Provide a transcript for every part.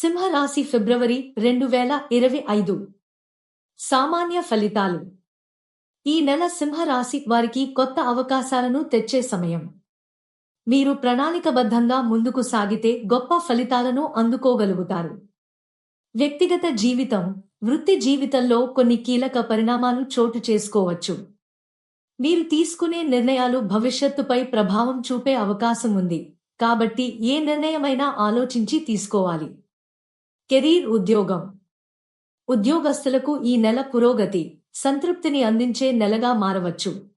సింహరాశి ఫిబ్రవరి రెండు వేల ఇరవై ఐదు. సామాన్య ఫలితాలు. ఈ నెల సింహరాశి వారికి కొత్త అవకాశాలను తెచ్చే సమయం. మీరు ప్రణాళికబద్ధంగా ముందుకు సాగితే గొప్ప ఫలితాలను అందుకోగలుగుతారు. వ్యక్తిగత జీవితం వృత్తి జీవితంలో కొన్ని కీలక పరిణామాలు చోటు చేసుకోవచ్చు. మీరు తీసుకునే నిర్ణయాలు భవిష్యత్తుపై ప్రభావం చూపే అవకాశం ఉంది. కాబట్టి ఏ నిర్ణయమైనా ఆలోచించి తీసుకోవాలి. కెరీర్ ఉద్యోగం. ఉద్యోగస్తులకు ఈ నెల పురోగతి సంతృప్తిని అందించే నెలగా మారవచ్చు.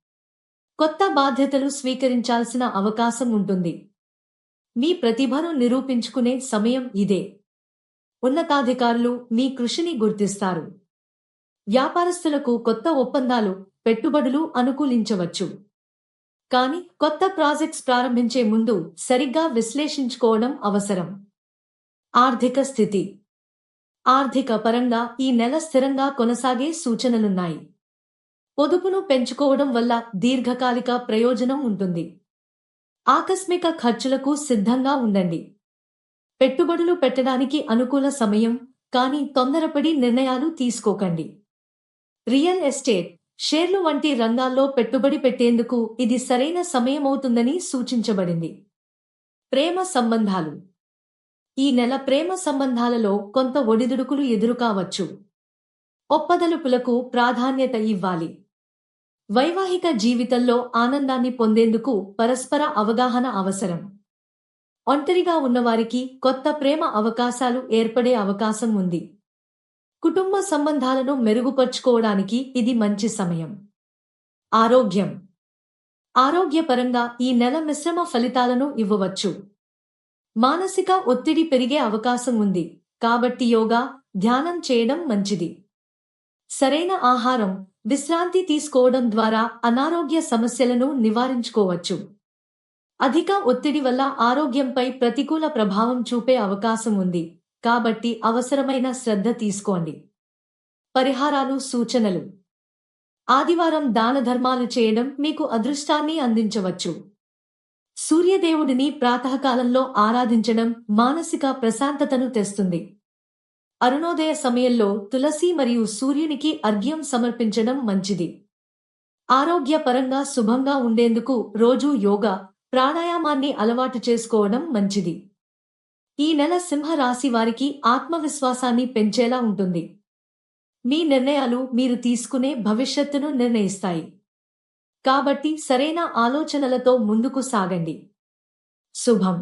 కొత్త బాధ్యతలు స్వీకరించాల్సిన అవకాశం ఉంటుంది. మీ ప్రతిభను నిరూపించుకునే సమయం ఇదే. ఉన్నతాధికారులు మీ కృషిని గుర్తిస్తారు. వ్యాపారస్తులకు కొత్త ఒప్పందాలు పెట్టుబడులు అనుకూలించవచ్చు. కానీ కొత్త ప్రాజెక్ట్స్ ప్రారంభించే ముందు సరిగ్గా విశ్లేషించుకోవడం అవసరం. ఆర్థిక స్థితి ఆర్థిక పరంగా ఈ నెల స్థిరంగా కొనసాగే సూచనలున్నాయి. పొదుపును పెంచుకోవడం వల్ల దీర్ఘకాలిక ప్రయోజనం ఉంటుంది. ఆకస్మిక ఖర్చులకు సిద్ధంగా ఉండండి. పెట్టుబడులు పెట్టడానికి అనుకూల సమయం కానీ తొందరపడి నిర్ణయాలు తీసుకోకండి. రియల్ ఎస్టేట్ షేర్లు వంటి రంగాల్లో పెట్టుబడి పెట్టేందుకు ఇది సరైన సమయమవుతుందని సూచించబడింది. ప్రేమ సంబంధాలు ఈ నెల ప్రేమ సంబంధాలలో కొంత ఒడిదుడుకులు ఎదురుకావచ్చు. ఒప్పదలుపులకు ప్రాధాన్యత ఇవ్వాలి. వైవాహిక జీవితంలో ఆనందాన్ని పొందేందుకు పరస్పర అవగాహన అవసరం. ఒంటరిగా ఉన్నవారికి కొత్త ప్రేమ అవకాశాలు ఏర్పడే అవకాశం ఉంది. కుటుంబ సంబంధాలను మెరుగుపరుచుకోవడానికి ఇది మంచి సమయం. ఆరోగ్యం. ఆరోగ్యపరంగా ఈ నెల మిశ్రమ ఫలితాలను ఇవ్వవచ్చు. మానసిక ఒత్తిడి పెరిగే అవకాశం ఉంది. కాబట్టి యోగా ధ్యానం చేయడం మంచిది. సరైన ఆహారం విశ్రాంతి తీసుకోవడం ద్వారా అనారోగ్య సమస్యలను నివారించుకోవచ్చు. అధిక ఒత్తిడి వల్ల ఆరోగ్యంపై ప్రతికూల ప్రభావం చూపే అవకాశం ఉంది. కాబట్టి అవసరమైన శ్రద్ధ తీసుకోండి. పరిహారాలు సూచనలు. ఆదివారం దాన ధర్మాలు చేయడం మీకు అదృష్టాన్ని అందించవచ్చు. సూర్యదేవుడిని ప్రాతకాలంలో ఆరాధించడం మానసిక ప్రశాంతతను తెస్తుంది. అరుణోదయ సమయంలో తులసి మరియు సూర్యునికి అర్ఘ్యం సమర్పించడం మంచిది. ఆరోగ్యపరంగా శుభంగా ఉండేందుకు రోజూ యోగా ప్రాణాయామాన్ని అలవాటు చేసుకోవడం మంచిది. ఈ నెల సింహరాశి వారికి ఆత్మవిశ్వాసాన్ని పెంచేలా ఉంటుంది. మీ నిర్ణయాలు మీరు తీసుకునే భవిష్యత్తును నిర్ణయిస్తాయి. కాబట్టి సరైన ఆలోచనలతో ముందుకు సాగండి. శుభం.